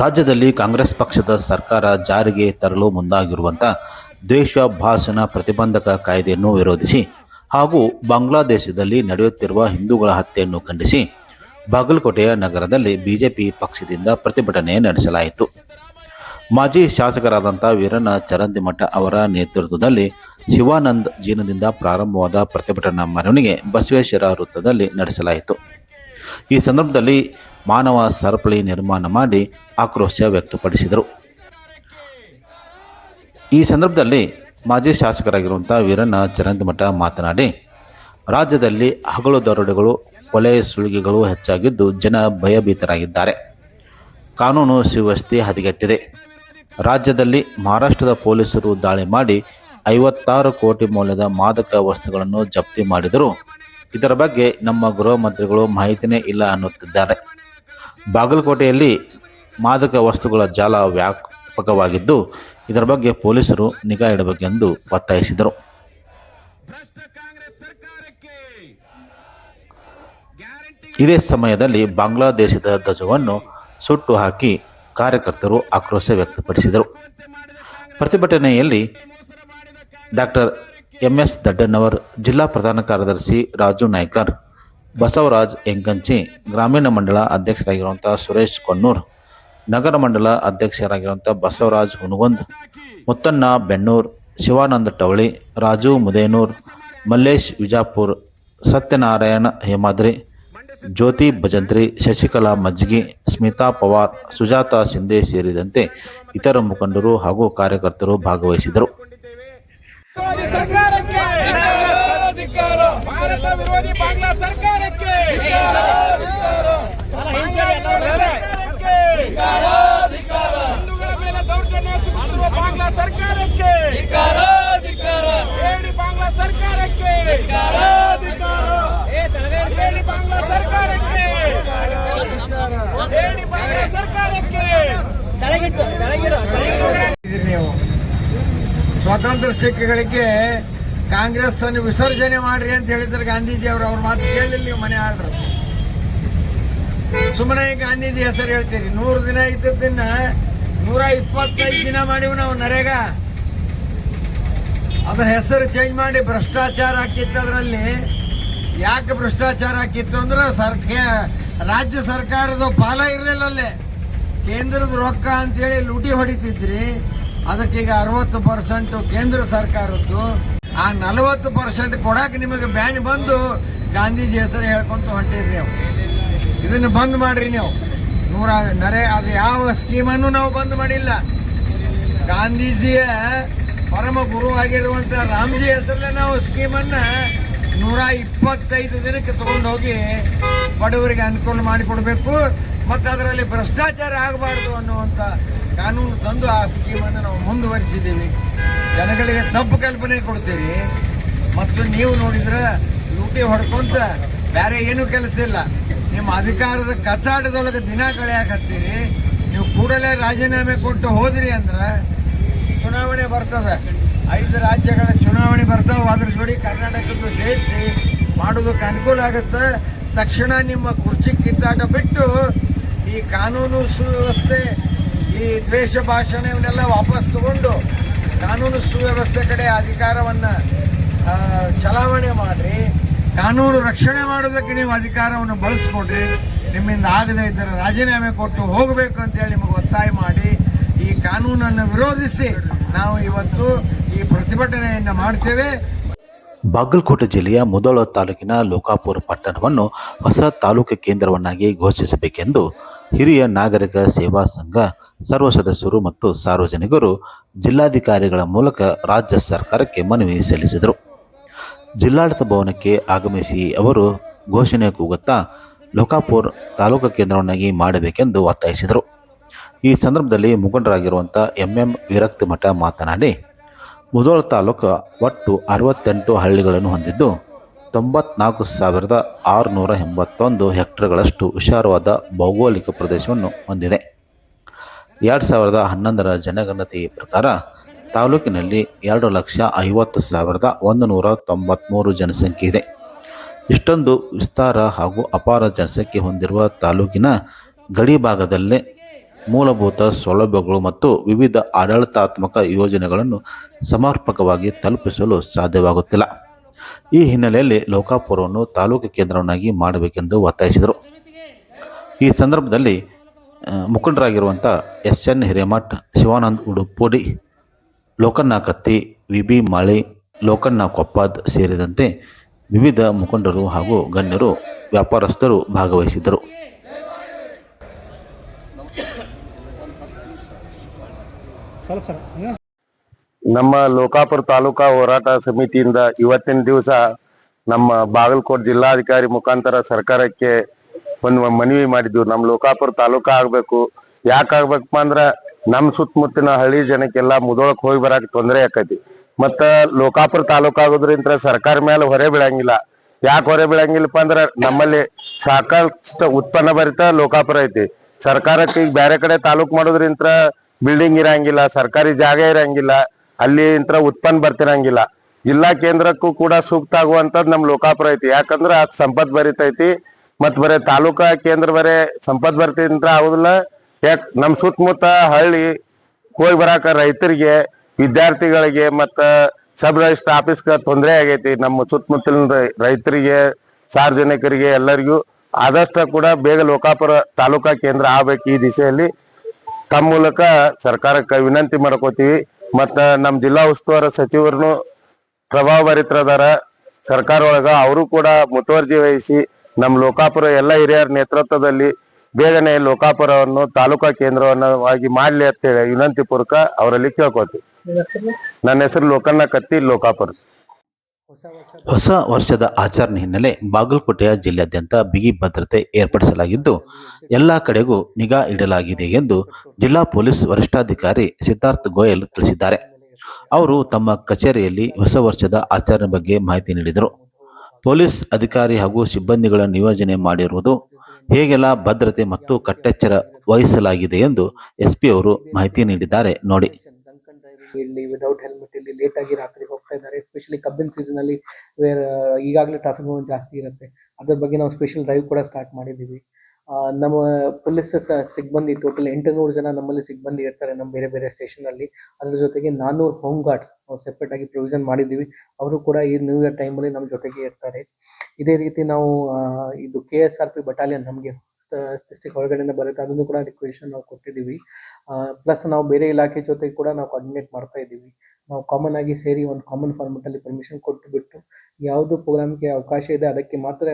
ರಾಜ್ಯದಲ್ಲಿ ಕಾಂಗ್ರೆಸ್ ಪಕ್ಷದ ಸರ್ಕಾರ ಜಾರಿಗೆ ತರಲು ಮುಂದಾಗಿರುವಂಥ ದ್ವೇಷ ಭಾಷಣ ಪ್ರತಿಬಂಧಕ ಕಾಯ್ದೆಯನ್ನು ವಿರೋಧಿಸಿ ಹಾಗೂ ಬಾಂಗ್ಲಾದೇಶದಲ್ಲಿ ನಡೆಯುತ್ತಿರುವ ಹಿಂದೂಗಳ ಹತ್ಯೆಯನ್ನು ಖಂಡಿಸಿ ಬಾಗಲಕೋಟೆಯ ನಗರದಲ್ಲಿ ಬಿಜೆಪಿ ಪಕ್ಷದಿಂದ ಪ್ರತಿಭಟನೆ ನಡೆಸಲಾಯಿತು. ಮಾಜಿ ಶಾಸಕರಾದಂಥ ವೀರಣ್ಣ ಚರಂತಿಮಠ ಅವರ ನೇತೃತ್ವದಲ್ಲಿ ಶಿವಾನಂದ್ ಜೀನದಿಂದ ಪ್ರಾರಂಭವಾದ ಪ್ರತಿಭಟನಾ ಮೆರವಣಿಗೆ ಬಸವೇಶ್ವರ ವೃತ್ತದಲ್ಲಿ ನಡೆಸಲಾಯಿತು. ಈ ಸಂದರ್ಭದಲ್ಲಿ ಮಾನವ ಸರಪಳಿ ನಿರ್ಮಾಣ ಮಾಡಿ ಆಕ್ರೋಶ ವ್ಯಕ್ತಪಡಿಸಿದರು. ಈ ಸಂದರ್ಭದಲ್ಲಿ ಮಾಜಿ ಶಾಸಕರಾಗಿರುವಂಥ ವೀರಣ್ಣ ಚರಂದಮಠ ಮಾತನಾಡಿ, ರಾಜ್ಯದಲ್ಲಿ ಹಗಲು ದರೋಡೆಗಳು ಕೊಲೆ ಸುಳಿಗೆಗಳು ಹೆಚ್ಚಾಗಿದ್ದು ಜನ ಭಯಭೀತರಾಗಿದ್ದಾರೆ. ಕಾನೂನು ಸುವ್ಯವಸ್ಥೆ ಹದಗೆಟ್ಟಿದೆ. ರಾಜ್ಯದಲ್ಲಿ ಮಹಾರಾಷ್ಟ್ರದ ಪೊಲೀಸರು ದಾಳಿ ಮಾಡಿ ಐವತ್ತಾರು ಕೋಟಿ ಮೌಲ್ಯದ ಮಾದಕ ವಸ್ತುಗಳನ್ನು ಜಪ್ತಿ ಮಾಡಿದರೂ ಇದರ ಬಗ್ಗೆ ನಮ್ಮ ಗೃಹ ಮಂತ್ರಿಗಳು ಮಾಹಿತಿನೇ ಇಲ್ಲ ಅನ್ನುತ್ತಿದ್ದಾರೆ. ಬಾಗಲಕೋಟೆಯಲ್ಲಿ ಮಾದಕ ವಸ್ತುಗಳ ಜಾಲ ವ್ಯಾಪಕವಾಗಿದ್ದು, ಇದರ ಬಗ್ಗೆ ಪೊಲೀಸರು ನಿಗಾ ಇಡಬೇಕೆಂದು ಒತ್ತಾಯಿಸಿದರು. ಇದೇ ಸಮಯದಲ್ಲಿ ಬಾಂಗ್ಲಾದೇಶದ ಧ್ವಜವನ್ನು ಸುಟ್ಟು ಹಾಕಿ ಕಾರ್ಯಕರ್ತರು ಆಕ್ರೋಶ ವ್ಯಕ್ತಪಡಿಸಿದರು. ಪ್ರತಿಭಟನೆಯಲ್ಲಿ ಡಾಕ್ಟರ್ ಎಸ್ ದಡ್ಡನವರ್, ಜಿಲ್ಲಾ ಪ್ರಧಾನ ಕಾರ್ಯದರ್ಶಿ ರಾಜು ನಾಯ್ಕರ್, ಬಸವರಾಜ್ ಎಂಕಂಚಿ, ಗ್ರಾಮೀಣ ಮಂಡಲ ಅಧ್ಯಕ್ಷರಾಗಿರುವಂಥ ಸುರೇಶ್ ಕೊನ್ನೂರ್ ನಗರ ಮಂಡಲ ಅಧ್ಯಕ್ಷರಾಗಿರುವಂಥ ಬಸವರಾಜ್ ಹುನಗುಂದ್ ಮುತ್ತಣ್ಣ ಬೆಣ್ಣೂರ್, ಶಿವಾನಂದ ಟವಳಿ, ರಾಜು ಮುದೇನೂರ್, ಮಲ್ಲೇಶ್ ವಿಜಾಪುರ್, ಸತ್ಯನಾರಾಯಣ ಹೇಮಾದ್ರಿ, ಜ್ಯೋತಿ ಭಜಂತ್ರಿ, ಶಶಿಕಲಾ ಮಜ್ಗಿ, ಸ್ಮಿತಾ ಪವಾರ್, ಸುಜಾತಾ ಶಿಂದೆ ಸೇರಿದಂತೆ ಇತರ ಮುಖಂಡರು ಹಾಗೂ ಕಾರ್ಯಕರ್ತರು ಭಾಗವಹಿಸಿದರು. ಭಾರತ ವಿರೋಧಿ ಬಾಂಗ್ಲಾ ಸರ್ಕಾರಕ್ಕೆ. ಹಿಂದೂಗಳ ಮೇಲೆ ದೌರ್ಜನ್ಯ ಸುರಿಸುವ ಬಾಂಗ್ಲಾ ಸರ್ಕಾರಕ್ಕೆ. ಹೇಳಿ ಬಾಂಗ್ಲಾ ಸರ್ಕಾರಕ್ಕೆ. ಹೇಳಿ ಬಾಂಗ್ಲಾ ಸರ್ಕಾರಕ್ಕೆ. ಹೇಳಿ ಬಾಂಗ್ಲಾ ಸರ್ಕಾರಕ್ಕೆ. ನೀವು ಸ್ವಾತಂತ್ರ್ಯ ಸಿಕ್ಕಿಗಳಿಗೆ ಕಾಂಗ್ರೆಸ್ ಅನ್ನು ವಿಸರ್ಜನೆ ಮಾಡ್ರಿ ಅಂತ ಹೇಳಿದ್ರೆ ಗಾಂಧೀಜಿ ಅವರು ಅವ್ರ ಮಾತು ಕೇಳಲಿಲ್ಲ, ನೀವು ಮನೆ ಆಳ್ರು. ಸುಮ್ಮನೆ ಗಾಂಧೀಜಿ ಹೆಸರು ಹೇಳ್ತೀರಿ. ನೂರು ದಿನ ಇದ್ದದ್ದನ್ನ ನೂರ ಇಪ್ಪತ್ತೈದು ದಿನ ಮಾಡಿವು ನಾವು ನರೇಗ. ಅದ್ರ ಹೆಸರು ಚೇಂಜ್ ಮಾಡಿ ಭ್ರಷ್ಟಾಚಾರ ಹಾಕಿತ್ತು ಅದರಲ್ಲಿ. ಯಾಕೆ ಭ್ರಷ್ಟಾಚಾರ ಹಾಕಿತ್ತು ಅಂದ್ರೆ ಸರ್ಕೆ, ರಾಜ್ಯ ಸರ್ಕಾರದ ಪಾಲ ಇರಲಿಲ್ಲ ಅಲ್ಲೇ. ಕೇಂದ್ರದ ರೊಕ್ಕ ಅಂತೇಳಿ ಲೂಟಿ ಹೊಡಿತಿದ್ರಿ. ಅದಕ್ಕೀಗ ಅರವತ್ತು ಪರ್ಸೆಂಟು ಕೇಂದ್ರ ಸರ್ಕಾರದ್ದು. ಆ ನಲವತ್ತು ಪರ್ಸೆಂಟ್ ಕೊಡಕ್ಕೆ ನಿಮಗೆ ಬ್ಯಾನ್ ಬಂದು ಗಾಂಧೀಜಿ ಹೆಸರು ಹೇಳ್ಕೊಂತ ಹೊಂಟಿರಿ ನೀವು. ಇದನ್ನು ಬಂದ್ ಮಾಡ್ರಿ ನೀವು. ನೂರ, ನರೆ, ಅದು ಯಾವ ಸ್ಕೀಮನ್ನು ನಾವು ಬಂದ್ ಮಾಡಿಲ್ಲ. ಗಾಂಧೀಜಿಯ ಪರಮ ಗುರು ಆಗಿರುವಂತ ರಾಮ್ಜಿ ಹೆಸರಲ್ಲೇ ನಾವು ಸ್ಕೀಮನ್ನ ನೂರ ಇಪ್ಪತ್ತೈದು ದಿನಕ್ಕೆ ತಗೊಂಡು ಹೋಗಿ ಬಡವರಿಗೆ ಅನುಕೂಲ ಮಾಡಿಕೊಡ್ಬೇಕು. ಮತ್ತು ಅದರಲ್ಲಿ ಭ್ರಷ್ಟಾಚಾರ ಆಗಬಾರ್ದು ಅನ್ನುವಂಥ ಕಾನೂನು ತಂದು ಆ ಸ್ಕೀಮನ್ನು ನಾವು ಮುಂದುವರಿಸಿದ್ದೀವಿ. ಜನಗಳಿಗೆ ತಪ್ಪು ಕಲ್ಪನೆ ಕೊಡ್ತೀರಿ. ಮತ್ತು ನೀವು ನೋಡಿದ್ರೆ ಲೂಟಿ ಹೊಡ್ಕೊಂತ ಬೇರೆ ಏನೂ ಕೆಲಸ ಇಲ್ಲ. ನಿಮ್ಮ ಅಧಿಕಾರದ ಕಚಾಟದೊಳಗೆ ದಿನ ಕಳೆಯಾಕತ್ತೀರಿ. ನೀವು ಕೂಡಲೇ ರಾಜೀನಾಮೆ ಕೊಟ್ಟು ಹೋದ್ರಿ ಅಂದ್ರೆ ಚುನಾವಣೆ ಬರ್ತದೆ. ಐದು ರಾಜ್ಯಗಳ ಚುನಾವಣೆ ಬರ್ತಾವೆ. ಅದ್ರ ಜೋಡಿ ಕರ್ನಾಟಕದ್ದು ಸೇರಿಸಿ ಮಾಡೋದಕ್ಕೆ ಅನುಕೂಲ ಆಗುತ್ತೆ. ತಕ್ಷಣ ನಿಮ್ಮ ಕುರ್ಚಿ ಕಿತ್ತಾಟ ಬಿಟ್ಟು ಈ ಕಾನೂನು ಸುವ್ಯವಸ್ಥೆ, ಈ ದ್ವೇಷ ಭಾಷಣವನ್ನೆಲ್ಲ ವಾಪಸ್ ತಗೊಂಡು ಕಾನೂನು ಸುವ್ಯವಸ್ಥೆ ಕಡೆ ಅಧಿಕಾರವನ್ನು ಚಲಾವಣೆ ಮಾಡಿರಿ. ಕಾನೂನು ರಕ್ಷಣೆ ಮಾಡೋದಕ್ಕೆ ನೀವು ಅಧಿಕಾರವನ್ನು ಬಳಸ್ಕೊಡ್ರಿ. ನಿಮ್ಮಿಂದ ಆಗದೇ ಇದ್ದರೆ ರಾಜೀನಾಮೆ ಕೊಟ್ಟು ಹೋಗಬೇಕು ಅಂತೇಳಿ ನಿಮಗೆ ಒತ್ತಾಯ ಮಾಡಿ. ಈ ಕಾನೂನನ್ನು ವಿರೋಧಿಸಿ ನಾವು ಇವತ್ತು ಈ ಪ್ರತಿಭಟನೆಯನ್ನು ಮಾಡ್ತೇವೆ. ಬಾಗಲಕೋಟೆ ಜಿಲ್ಲೆಯ ಮುದೋಳ ತಾಲೂಕಿನ ಲೋಕಾಪುರ ಪಟ್ಟಣವನ್ನು ಹೊಸ ತಾಲೂಕು ಕೇಂದ್ರವನ್ನಾಗಿ ಘೋಷಿಸಬೇಕೆಂದು ಹಿರಿಯ ನಾಗರಿಕ ಸೇವಾ ಸಂಘ, ಸರ್ವ ಸದಸ್ಯರು ಮತ್ತು ಸಾರ್ವಜನಿಕರು ಜಿಲ್ಲಾಧಿಕಾರಿಗಳ ಮೂಲಕ ರಾಜ್ಯ ಸರ್ಕಾರಕ್ಕೆ ಮನವಿ ಸಲ್ಲಿಸಿದರು. ಜಿಲ್ಲಾಡಳಿತ ಭವನಕ್ಕೆ ಆಗಮಿಸಿ ಅವರು ಘೋಷಣೆ ಕೂಗುತ್ತಾ ಲೋಕಾಪುರ್ ತಾಲೂಕು ಕೇಂದ್ರವನ್ನಾಗಿ ಮಾಡಬೇಕೆಂದು ಒತ್ತಾಯಿಸಿದರು. ಈ ಸಂದರ್ಭದಲ್ಲಿ ಮುಖಂಡರಾಗಿರುವಂಥ ಎಂ ಎಂ ವಿರಕ್ತಿ ಮಠ ಮಾತನಾಡಿ ಮುಧೋಳ ತಾಲೂಕು ಒಟ್ಟು ಅರವತ್ತೆಂಟು ಹಳ್ಳಿಗಳನ್ನು ಹೊಂದಿದ್ದು ತೊಂಬತ್ನಾಲ್ಕು ಸಾವಿರದ ಆರುನೂರ ಎಂಬತ್ತೊಂದು ಹೆಕ್ಟರ್ಗಳಷ್ಟು ವಿಶಾಲವಾದ ಭೌಗೋಳಿಕ ಪ್ರದೇಶವನ್ನು ಹೊಂದಿದೆ. ಎರಡು ಸಾವಿರದ ಹನ್ನೊಂದರ ಜನಗಣತಿ ಪ್ರಕಾರ ತಾಲೂಕಿನಲ್ಲಿ ಎರಡು ಲಕ್ಷ ಐವತ್ತು ಸಾವಿರದ ಒಂದು ನೂರ ತೊಂಬತ್ತ್ಮೂರು ಜನಸಂಖ್ಯೆ ಇದೆ. ಇಷ್ಟೊಂದು ವಿಸ್ತಾರ ಹಾಗೂ ಅಪಾರ ಜನಸಂಖ್ಯೆ ಹೊಂದಿರುವ ತಾಲೂಕಿನ ಗಡಿ ಭಾಗದಲ್ಲೇ ಮೂಲಭೂತ ಸೌಲಭ್ಯಗಳು ಮತ್ತು ವಿವಿಧ ಆಡಳಿತಾತ್ಮಕ ಯೋಜನೆಗಳನ್ನು ಸಮರ್ಪಕವಾಗಿ ತಲುಪಿಸಲು ಸಾಧ್ಯವಾಗುತ್ತಿಲ್ಲ. ಈ ಹಿನ್ನೆಲೆಯಲ್ಲಿ ಲೋಕಾಪುರವನ್ನು ತಾಲೂಕು ಕೇಂದ್ರವನ್ನಾಗಿ ಮಾಡಬೇಕೆಂದು ಒತ್ತಾಯಿಸಿದರು. ಈ ಸಂದರ್ಭದಲ್ಲಿ ಮುಖಂಡರಾಗಿರುವಂಥ S N Hiremath, Shivanand Udupudi, Lokanna Katti V B Mali, Lokanna Koppad ಸೇರಿದಂತೆ ವಿವಿಧ ಮುಖಂಡರು ಹಾಗೂ ಗಣ್ಯರು ವ್ಯಾಪಾರಸ್ಥರು ಭಾಗವಹಿಸಿದ್ದರು. ನಮ್ಮ ಲೋಕಾಪುರ ತಾಲೂಕಾ ಹೋರಾಟ ಸಮಿತಿಯಿಂದ ಇವತ್ತಿನ ದಿವಸ ನಮ್ಮ ಬಾಗಲಕೋಟೆ ಜಿಲ್ಲಾಧಿಕಾರಿ ಮುಖಾಂತರ ಸರ್ಕಾರಕ್ಕೆ ಒಂದು ಮನವಿ ಮಾಡಿದ್ವಿ ನಮ್ಮ ಲೋಕಾಪುರ ತಾಲೂಕಾ ಆಗ್ಬೇಕು. ಯಾಕೆ ಆಗ್ಬೇಕಪ್ಪ ಅಂದ್ರ ನಮ್ಮ ಸುತ್ತಮುತ್ತಿನ ಹಳ್ಳಿ ಜನಕ್ಕೆಲ್ಲ ಮುದೋಳಕ್ ಹೋಗಿ ಬರಾಕ್ ತೊಂದರೆ ಆಕೈತಿ. ಮತ್ತ ಲೋಕಾಪುರ ತಾಲೂಕಾ ಆಗೋದ್ರಿಂದ ಸರ್ಕಾರ ಮೇಲೆ ಹೊರೆ ಬೀಳಂಗಿಲ್ಲ. ಯಾಕೆ ಹೊರೆ ಬೀಳಂಗಿಲ್ಲಪ್ಪ ಅಂದ್ರ ನಮ್ಮಲ್ಲಿ ಸಾಕಷ್ಟು ಉತ್ಪನ್ನ ಭರಿತ ಲೋಕಾಪುರ ಐತಿ. ಸರ್ಕಾರಕ್ಕೆ ಈಗ ಬೇರೆ ಕಡೆ ತಾಲೂಕ್ ಮಾಡೋದ್ರಿಂತ ಬಿಲ್ಡಿಂಗ್ ಇರಂಗಿಲ್ಲ, ಸರ್ಕಾರಿ ಜಾಗ ಇರಂಗಿಲ್ಲ. ಅಲ್ಲಿ ಇಂತ್ರ ಉತ್ಪನ್ನ ಬರ್ತಿರಂಗಿಲ್ಲ. ಜಿಲ್ಲಾ ಕೇಂದ್ರಕ್ಕೂ ಕೂಡ ಸೂಕ್ತ ಆಗುವಂತದ್ ನಮ್ ಲೋಕಾಪುರ ಐತಿ. ಯಾಕಂದ್ರ ಅದ್ ಸಂಪತ್ ಬರೀತೈತಿ ಮತ್ ಬರೇ ತಾಲೂಕಾ ಕೇಂದ್ರ ಬರೇ ಸಂಪತ್ ಭರಿತ ಆಗುದಿಲ್ಲ. ಯಾಕ್ ನಮ್ ಸುತ್ತಮುತ್ತ ಹಳ್ಳಿ ಹೋಗಿ ಬರಾಕ ರೈತರಿಗೆ, ವಿದ್ಯಾರ್ಥಿಗಳಿಗೆ ಮತ್ತ ಸಬ್ ರಿಜಿಸ್ಟರ್ ಆಫೀಸ್ಗೆ ತೊಂದರೆ ಆಗೈತಿ. ನಮ್ಮ ಸುತ್ತಮುತ್ತಲಿನ ರೈತರಿಗೆ, ಸಾರ್ವಜನಿಕರಿಗೆ ಎಲ್ಲರಿಗೂ ಆದಷ್ಟು ಕೂಡ ಬೇಗ ಲೋಕಾಪುರ ತಾಲೂಕಾ ಕೇಂದ್ರ ಆಗ್ಬೇಕು ಈ ದಿಸೆಯಲ್ಲಿ. ತಮ್ಮ ಮೂಲಕ ಸರ್ಕಾರಕ್ಕೆ ವಿನಂತಿ ಮಾಡ್ಕೋತೀವಿ. ಮತ್ತ ನಮ್ ಜಿಲ್ಲಾ ಉಸ್ತುವಾರಿ ಸಚಿವರನ್ನು ಪ್ರಭಾವ ಭರಿತರದಾರ ಸರ್ಕಾರ ಒಳಗ ಅವರು ಕೂಡ ಮುತುವರ್ಜಿ ವಹಿಸಿ ನಮ್ಮ ಲೋಕಾಪುರ ಎಲ್ಲ ಹಿರಿಯರ ನೇತೃತ್ವದಲ್ಲಿ ಬೇಗನೆ ಲೋಕಾಪುರವನ್ನು ತಾಲೂಕಾ ಕೇಂದ್ರವನ್ನಾಗಿ ಮಾಡ್ಲಿ ಅಂತೇಳಿ ವಿನಂತಿ ಪೂರ್ವಕ ಅವರಲ್ಲಿ ಕೇಳ್ಕೊತೀವಿ ನನ್ನ ಹೆಸರು ಲೋಕಣ್ಣ ಕತ್ತಿ ಲೋಕಾಪುರ. ಹೊಸ ವರ್ಷದ ಆಚರಣೆ ಹಿನ್ನೆಲೆ ಬಾಗಲಕೋಟೆಯ ಜಿಲ್ಲೆಯಾದ್ಯಂತ ಬಿಗಿ ಭದ್ರತೆ ಏರ್ಪಡಿಸಲಾಗಿದ್ದು, ಎಲ್ಲ ಕಡೆಗೂ ನಿಗಾ ಇಡಲಾಗಿದೆ ಎಂದು ಜಿಲ್ಲಾ ಪೊಲೀಸ್ ವರಿಷ್ಠಾಧಿಕಾರಿ ಸಿದ್ಧಾರ್ಥ್ ಗೋಯಲ್ ತಿಳಿಸಿದ್ದಾರೆ. ಅವರು ತಮ್ಮ ಕಚೇರಿಯಲ್ಲಿ ಹೊಸ ವರ್ಷದ ಆಚರಣೆ ಬಗ್ಗೆ ಮಾಹಿತಿ ನೀಡಿದರು. ಪೊಲೀಸ್ ಅಧಿಕಾರಿ ಹಾಗೂ ಸಿಬ್ಬಂದಿಗಳ ನಿಯೋಜನೆ ಮಾಡಿರುವುದು ಹೇಗೆಲ್ಲ ಭದ್ರತೆ ಮತ್ತು ಕಟ್ಟೆಚ್ಚರ ವಹಿಸಲಾಗಿದೆ ಎಂದು ಎಸ್ಪಿ ಅವರು ಮಾಹಿತಿ ನೀಡಿದ್ದಾರೆ. ನೋಡಿ. ಇಲ್ಲಿ ವಿದೌಟ್ ಹೆಲ್ಮೆಟ್ ಇಲ್ಲಿ ಲೇಟ್ ಆಗಿ ರಾತ್ರಿ ಹೋಗ್ತಾ ಇದ್ದಾರೆ. ಎಸ್ಪೆಷಲಿ ಕಬ್ಬಿನ ಸೀಸನ್ ಅಲ್ಲಿ ವೇರ್ ಈಗಾಗಲೇ ಟ್ರಾಫಿಕ್ ಜಾಸ್ತಿ ಇರುತ್ತೆ. ಅದ್ರ ಬಗ್ಗೆ ನಾವು ಸ್ಪೆಷಲ್ ಡ್ರೈವ್ ಕೂಡ ಸ್ಟಾರ್ಟ್ ಮಾಡಿದ್ದೀವಿ. ನಮ್ಮ ಪೊಲೀಸ್ ಸಿಬ್ಬಂದಿ ಟೋಟಲ್ ಎಂಟುನೂರು ಜನ ನಮ್ಮಲ್ಲಿ ಸಿಬ್ಬಂದಿ ಇರ್ತಾರೆ ನಮ್ಮ ಬೇರೆ ಬೇರೆ ಸ್ಟೇಷನ್ ಅಲ್ಲಿ. ಅದ್ರ ಜೊತೆಗೆ ನಾನ್ನೂರು ಹೋಮ್ ಗಾರ್ಡ್ಸ್ ನಾವು ಸೆಪರೇಟ್ ಆಗಿ ಪ್ರೊವಿಷನ್ ಮಾಡಿದ್ದೀವಿ. ಅವರು ಕೂಡ ಈ ನ್ಯೂ ಇಯರ್ ಟೈಮಲ್ಲಿ ನಮ್ಮ ಜೊತೆಗೆ ಇರ್ತಾರೆ. ಇದೇ ರೀತಿ ನಾವು ಇದು K S R P battalion ನಮಗೆ ಡಿಸ್ಟಿಕ್ ಹೊರಗಡೆಯಿಂದ ಬರುತ್ತೆ. ಅದನ್ನು ಕೂಡ ರಿಕ್ವೆಷನ್ ನಾವು ಕೊಟ್ಟಿದ್ದೀವಿ. ಪ್ಲಸ್ ನಾವು ಬೇರೆ ಇಲಾಖೆ ಜೊತೆ ಕೂಡ ನಾವು ಕೋಆರ್ಡಿನೇಟ್ ಮಾಡ್ತಾ ಇದ್ದೀವಿ. ನಾವು ಕಾಮನ್ ಆಗಿ ಸೇರಿ ಒಂದು ಕಾಮನ್ ಫಾರ್ಮೆಟಲ್ಲಿ ಪರ್ಮಿಷನ್ ಕೊಟ್ಟುಬಿಟ್ಟು ಯಾವುದು ಪ್ರೋಗ್ರಾಮ್ಗೆ ಅವಕಾಶ ಇದೆ ಅದಕ್ಕೆ ಮಾತ್ರ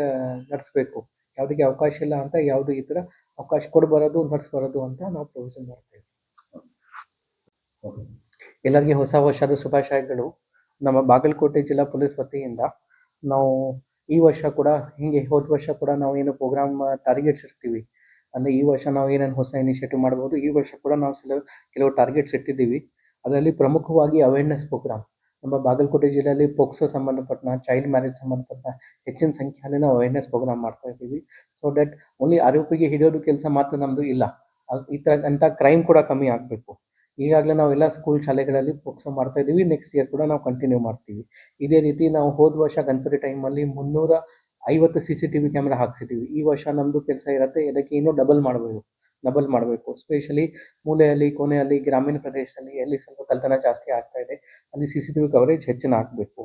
ನಡೆಸಬೇಕು. ಯಾವುದಕ್ಕೆ ಅವಕಾಶ ಇಲ್ಲ ಅಂತ ಯಾವುದು ಈ ಥರ ಅವಕಾಶ ಕೊಡಬಾರದು, ನಡೆಸಬಾರದು ಅಂತ ನಾವು ಪ್ರೊವಿಷನ್ ಮಾಡ್ತಾ ಇದ್ದೀವಿ. ಎಲ್ಲರಿಗೆ ಹೊಸ ವರ್ಷದ ಶುಭಾಶಯಗಳು. ನಮ್ಮ ಬಾಗಲಕೋಟೆ ಜಿಲ್ಲಾ ಪೊಲೀಸ್ ವತಿಯಿಂದ ನಾವು ಈ ವರ್ಷ ಕೂಡ ಹಿಂಗೆ ಹೋದ ವರ್ಷ ಕೂಡ ನಾವು ಏನು ಪ್ರೋಗ್ರಾಮ್ ಟಾರ್ಗೆಟ್ಸ್ ಇರ್ತೀವಿ. ಅಂದ್ರೆ ಈ ವರ್ಷ ನಾವು ಏನೇನು ಹೊಸ ಇನಿಷಿಯೇಟಿವ್ ಮಾಡ್ಬೋದು, ಈ ವರ್ಷ ಕೂಡ ನಾವು ಸಿಲ ಕೆಲವು ಟಾರ್ಗೆಟ್ಸ್ ಇಟ್ಟಿದ್ದೀವಿ. ಅದರಲ್ಲಿ ಪ್ರಮುಖವಾಗಿ ಅವೇರ್ನೆಸ್ ಪ್ರೋಗ್ರಾಮ್ ನಮ್ಮ ಬಾಗಲಕೋಟೆ ಜಿಲ್ಲೆಯಲ್ಲಿ ಪೋಕ್ಸೋ ಸಂಬಂಧಪಟ್ಟ ಚೈಲ್ಡ್ ಮ್ಯಾರೇಜ್ ಸಂಬಂಧಪಟ್ಟ ಹೆಚ್ಚಿನ ಸಂಖ್ಯೆಯಲ್ಲಿ ನಾವು ಅವೇರ್ನೆಸ್ ಪ್ರೋಗ್ರಾಮ್ ಮಾಡ್ತಾ ಇದ್ದೀವಿ. ಸೊ ದಟ್ ಓನ್ಲಿ ಆರೋಪಿಗೆ ಹಿಡಿಯೋದು ಕೆಲಸ ಮಾತ್ರ ನಮ್ಮದು ಇಲ್ಲ. ಈ ಥರ ಅಂಥ ಕ್ರೈಮ್ ಕೂಡ ಕಮ್ಮಿ ಆಗಬೇಕು. ಈಗಾಗಲೇ ನಾವು ಎಲ್ಲ ಸ್ಕೂಲ್ ಶಾಲೆಗಳಲ್ಲಿ ಫೋಕ್ಸ್ ಮಾಡ್ತಾ ಇದ್ದೀವಿ. ನೆಕ್ಸ್ಟ್ ಇಯರ್ ಕೂಡ ನಾವು ಕಂಟಿನ್ಯೂ ಮಾಡ್ತೀವಿ. ಇದೇ ರೀತಿ ನಾವು ಹೋದ ವರ್ಷ ಗಣಪತಿ ಟೈಮಲ್ಲಿ ಮುನ್ನೂರ ಐವತ್ತು C C T V camera ಹಾಕ್ಸಿದ್ದೀವಿ ಈ ವರ್ಷ ನಮ್ಮದು ಕೆಲಸ ಇರುತ್ತೆ. ಇದಕ್ಕೆ ಇನ್ನೂ ಡಬಲ್ ಮಾಡಬೇಕು ಡಬಲ್ ಮಾಡಬೇಕು. ಸ್ಪೆಷಲಿ ಮೂಲೆಯಲ್ಲಿ ಕೊನೆಯಲ್ಲಿ ಗ್ರಾಮೀಣ ಪ್ರದೇಶದಲ್ಲಿ ಎಲ್ಲಿ ಸ್ವಲ್ಪ ಕಲ್ತನ ಜಾಸ್ತಿ ಆಗ್ತಾ ಇದೆ, ಅಲ್ಲಿ C C T V coverage ಹೆಚ್ಚಿನ ಆಗಬೇಕು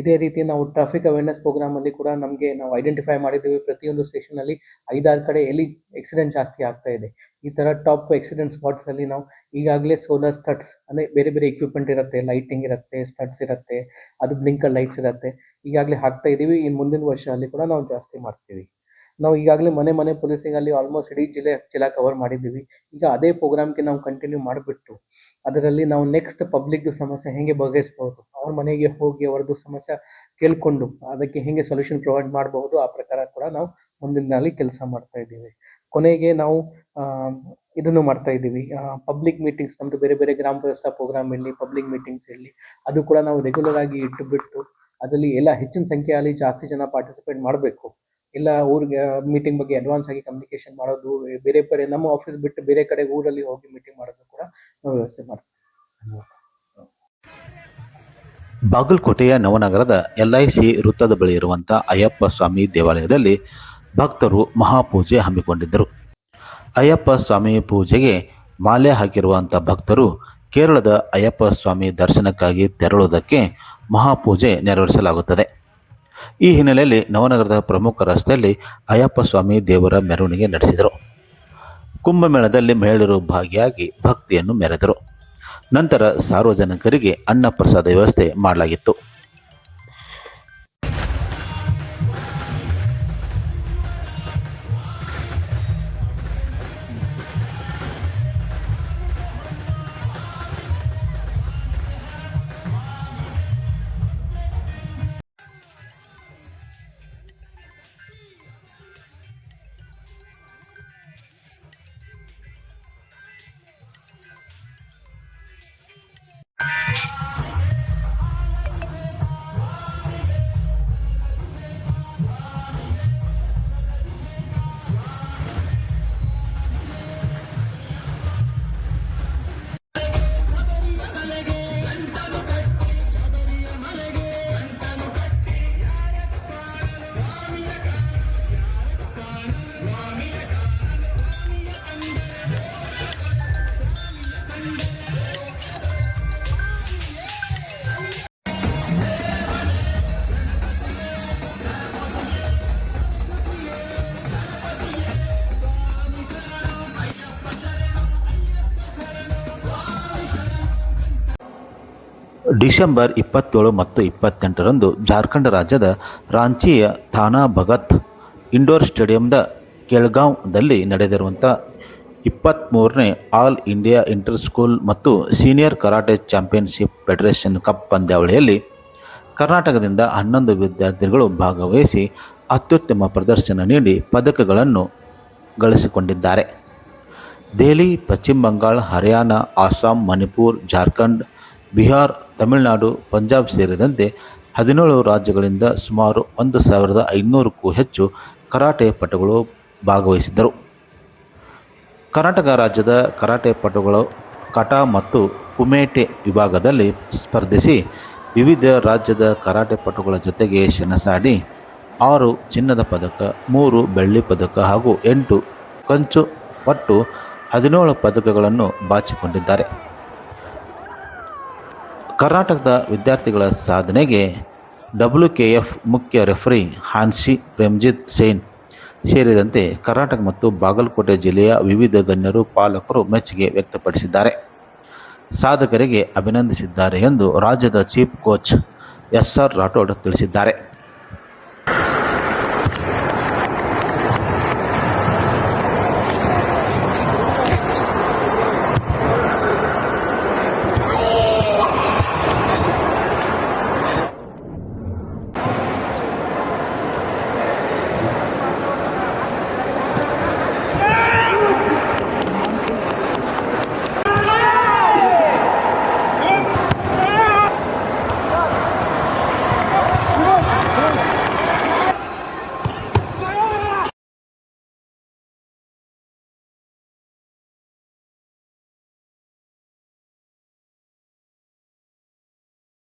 ಇದೇ ರೀತಿ ನಾವು ಟ್ರಾಫಿಕ್ ಅವೇರ್ನೆಸ್ ಪ್ರೋಗ್ರಾಮ್ ಅಲ್ಲಿ ಕೂಡ ನಮಗೆ ನಾವು ಐಡೆಂಟಿಫೈ ಮಾಡಿದ್ದೀವಿ. ಪ್ರತಿಯೊಂದು ಸ್ಟೇಷನ್ ಅಲ್ಲಿ ಐದಾರು ಕಡೆ ಎಲ್ಲಿ ಆಕ್ಸಿಡೆಂಟ್ ಜಾಸ್ತಿ ಆಗ್ತಾ ಇದೆ. ಈ ತರ ಟಾಪ್ ಆಕ್ಸಿಡೆಂಟ್ ಸ್ಪಾಟ್ಸ್ ಅಲ್ಲಿ ನಾವು ಈಗಾಗಲೇ ಸೋಲಾರ್ ಸ್ಟಡ್ಸ್ ಅಂದ್ರೆ ಬೇರೆ ಬೇರೆ ಇಕ್ವಿಪ್ಮೆಂಟ್ ಇರುತ್ತೆ. ಲೈಟಿಂಗ್ ಇರುತ್ತೆ ಸ್ಟಡ್ಸ್ ಇರುತ್ತೆ, ಅದು ಬ್ಲಿಂಕರ್ ಲೈಟ್ಸ್ ಇರುತ್ತೆ. ಈಗಾಗಲೇ ಹಾಕ್ತಾ ಇದೀವಿ. ಇನ್ನು ಮುಂದಿನ ವರ್ಷ ಅಲ್ಲಿ ಕೂಡ ನಾವು ಜಾಸ್ತಿ ಮಾಡ್ತೀವಿ. ನಾವು ಈಗಾಗಲೇ ಮನೆ ಮನೆ ಪೊಲೀಸಿಂಗ್ ಅಲ್ಲಿ ಆಲ್ಮೋಸ್ಟ್ ಇಡೀ ಜಿಲ್ಲೆ ಜಿಲ್ಲಾ ಕವರ್ ಮಾಡಿದ್ದೀವಿ. ಈಗ ಅದೇ ಪ್ರೋಗ್ರಾಮ್ಗೆ ನಾವು ಕಂಟಿನ್ಯೂ ಮಾಡಿಬಿಟ್ಟು, ಅದರಲ್ಲಿ ನಾವು ನೆಕ್ಸ್ಟ್ ಪಬ್ಲಿಕ್ ಸಮಸ್ಯೆ ಹೆಂಗೆ ಬಗೆಹರಿಸಬಹುದು ಅವ್ರ ಮನೆಗೆ ಹೋಗಿ ಅವ್ರದ್ದು ಸಮಸ್ಯೆ ಕೇಳ್ಕೊಂಡು ಅದಕ್ಕೆ ಹೆಂಗೆ ಸೊಲ್ಯೂಷನ್ ಪ್ರೊವೈಡ್ ಮಾಡಬಹುದು ಆ ಪ್ರಕಾರ ಕೂಡ ನಾವು ಮುಂದಿನ ದಿನದಲ್ಲಿ ಕೆಲಸ ಮಾಡ್ತಾ ಇದ್ದೀವಿ. ಕೊನೆಗೆ ನಾವು ಇದನ್ನು ಮಾಡ್ತಾ ಇದ್ದೀವಿ. ಪಬ್ಲಿಕ್ ಮೀಟಿಂಗ್ಸ್ ನಮ್ದು ಬೇರೆ ಬೇರೆ ಗ್ರಾಮ ವ್ಯವಸ್ಥಾ ಪ್ರೋಗ್ರಾಮ್ ಇರಲಿ ಪಬ್ಲಿಕ್ ಮೀಟಿಂಗ್ಸ್ ಇರಲಿ, ಅದು ಕೂಡ ನಾವು ರೆಗ್ಯುಲರ್ ಆಗಿ ಇಟ್ಟುಬಿಟ್ಟು, ಅದರಲ್ಲಿ ಎಲ್ಲ ಹೆಚ್ಚಿನ ಸಂಖ್ಯೆಯಲ್ಲಿ ಜಾಸ್ತಿ ಜನ ಪಾರ್ಟಿಸಿಪೇಟ್ ಮಾಡಬೇಕು. ಇಲ್ಲ ಊರಿಗೆ ಮೀಟಿಂಗ್ ಬಗ್ಗೆ ಅಡ್ವಾನ್ಸ್ ಆಗಿ ಕಮ್ಯುನಿಕೇಶನ್ ಮಾಡೋದು, ಬೇರೆ ಬೇರೆ ನಮ್ಮ ಆಫೀಸ್ ಬಿಟ್ಟು ಬೇರೆ ಕಡೆ ಊರಲ್ಲಿ ಹೋಗಿ ಮೀಟಿಂಗ್ ಮಾಡೋದು ಕೂಡ ನಾವು ವ್ಯವಸ್ಥೆ ಮಾಡ್ತೀವಿ. ಬಾಗಲಕೋಟೆಯ ನವನಗರದ ಸಿ ವೃತ್ತದ ಬಳಿ ಇರುವಂಥ ಅಯ್ಯಪ್ಪ ಸ್ವಾಮಿ ದೇವಾಲಯದಲ್ಲಿ ಭಕ್ತರು ಮಹಾಪೂಜೆ ಹಮ್ಮಿಕೊಂಡಿದ್ದರು. ಅಯ್ಯಪ್ಪ ಸ್ವಾಮಿ ಪೂಜೆಗೆ ಮಾಲೆ ಹಾಕಿರುವಂಥ ಭಕ್ತರು ಕೇರಳದ ಅಯ್ಯಪ್ಪ ಸ್ವಾಮಿ ದರ್ಶನಕ್ಕಾಗಿ ತೆರಳುವುದಕ್ಕೆ ಮಹಾಪೂಜೆ ನೆರವೇರಿಸಲಾಗುತ್ತದೆ. ಈ ಹಿನ್ನೆಲೆಯಲ್ಲಿ ನವನಗರದ ಪ್ರಮುಖ ರಸ್ತೆಯಲ್ಲಿ ಅಯ್ಯಪ್ಪ ಸ್ವಾಮಿ ದೇವರ ಮೆರವಣಿಗೆ ನಡೆಸಿದರು. ಕುಂಭಮೇಳದಲ್ಲಿ ಮಹಿಳೆಯರು ಭಾಗಿಯಾಗಿ ಭಕ್ತಿಯನ್ನು ಮೆರೆದರು. ನಂತರ ಸಾರ್ವಜನಿಕರಿಗೆ ಅನ್ನ ಪ್ರಸಾದ ವ್ಯವಸ್ಥೆ ಮಾಡಲಾಗಿತ್ತು. ಡಿಸೆಂಬರ್ ಇಪ್ಪತ್ತೇಳು ಮತ್ತು ಇಪ್ಪತ್ತೆಂಟರಂದು ಜಾರ್ಖಂಡ್ ರಾಜ್ಯದ ರಾಂಚಿಯ ಥಾನಾ ಭಗತ್ ಇಂಡೋರ್ ಸ್ಟೇಡಿಯಂದ ಕೆಳಗಾಂವ್ದಲ್ಲಿ ನಡೆದಿರುವಂಥ ಇಪ್ಪತ್ತ್ಮೂರನೇ ಆಲ್ ಇಂಡಿಯಾ ಇಂಟರ್ ಸ್ಕೂಲ್ ಮತ್ತು senior karate championship federation cup ಪಂದ್ಯಾವಳಿಯಲ್ಲಿ ಕರ್ನಾಟಕದಿಂದ ಹನ್ನೊಂದು ವಿದ್ಯಾರ್ಥಿಗಳು ಭಾಗವಹಿಸಿ ಅತ್ಯುತ್ತಮ ಪ್ರದರ್ಶನ ನೀಡಿ ಪದಕಗಳನ್ನು ಗಳಿಸಿಕೊಂಡಿದ್ದಾರೆ. ದೆಹಲಿ, ಪಶ್ಚಿಮ ಬಂಗಾಳ, ಹರಿಯಾಣ, ಅಸ್ಸಾಂ, ಮಣಿಪುರ್, ಜಾರ್ಖಂಡ್, ಬಿಹಾರ್ ತಮಿಳುನಾಡು, ಪಂಜಾಬ್ ಸೇರಿದಂತೆ ಹದಿನೇಳು ರಾಜ್ಯಗಳಿಂದ ಸುಮಾರು ಒಂದು ಸಾವಿರದ ಐನೂರಕ್ಕೂ ಹೆಚ್ಚು ಕರಾಟೆ ಪಟುಗಳು ಭಾಗವಹಿಸಿದ್ದರು. ಕರ್ನಾಟಕ ರಾಜ್ಯದ ಕರಾಟೆ ಪಟುಗಳು ಕಟಾ ಮತ್ತು ಕುಮೇಟೆ ವಿಭಾಗದಲ್ಲಿ ಸ್ಪರ್ಧಿಸಿ ವಿವಿಧ ರಾಜ್ಯದ ಕರಾಟೆ ಪಟುಗಳ ಜೊತೆಗೆ ಸೆಣಸಾಡಿ ಆರು ಚಿನ್ನದ ಪದಕ, ಮೂರು ಬೆಳ್ಳಿ ಪದಕ ಹಾಗೂ ಎಂಟು ಕಂಚು ಒಟ್ಟು ಹದಿನೇಳು ಪದಕಗಳನ್ನು ಬಾಚಿಕೊಂಡಿದ್ದಾರೆ. ಕರ್ನಾಟಕದ ವಿದ್ಯಾರ್ಥಿಗಳ ಸಾಧನೆಗೆ ಡಬ್ಲ್ಯೂ ಕೆ ಎಫ್ ಮುಖ್ಯ ರೆಫರಿ ಹಾನ್ಸಿ ಪ್ರೇಮ್ಜಿತ್ ಸೇನ್ ಸೇರಿದಂತೆ ಕರ್ನಾಟಕ ಮತ್ತು ಬಾಗಲಕೋಟೆ ಜಿಲ್ಲೆಯ ವಿವಿಧ ಗಣ್ಯರು ಪಾಲಕರು ಮೆಚ್ಚುಗೆ ವ್ಯಕ್ತಪಡಿಸಿದ್ದಾರೆ. ಸಾಧಕರಿಗೆ ಅಭಿನಂದಿಸಿದ್ದಾರೆ ಎಂದು ರಾಜ್ಯದ chief coach S R Rathod ತಿಳಿಸಿದ್ದಾರೆ.